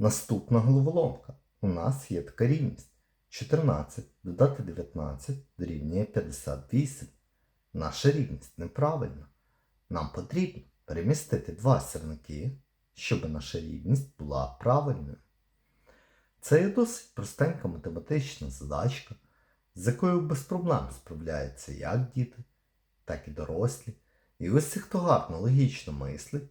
Наступна головоломка. У нас є така рівність. 14 додати 19 дорівнює 58. Наша рівність неправильна. Нам потрібно перемістити два сірники, щоб наша рівність була правильною. Це є досить простенька математична задачка, з якою без проблем справляються як діти, так і дорослі. І усі, хто гарно логічно мислить,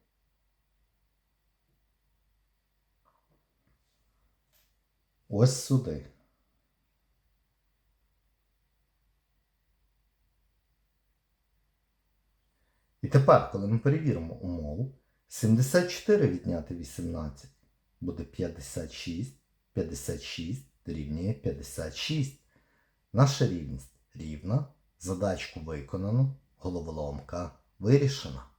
Ось сюди. І тепер, коли ми перевіримо умову, 74 відняти 18 буде 56, 56 дорівнює 56. Наша рівність рівна, задачку виконано, головоломка вирішена.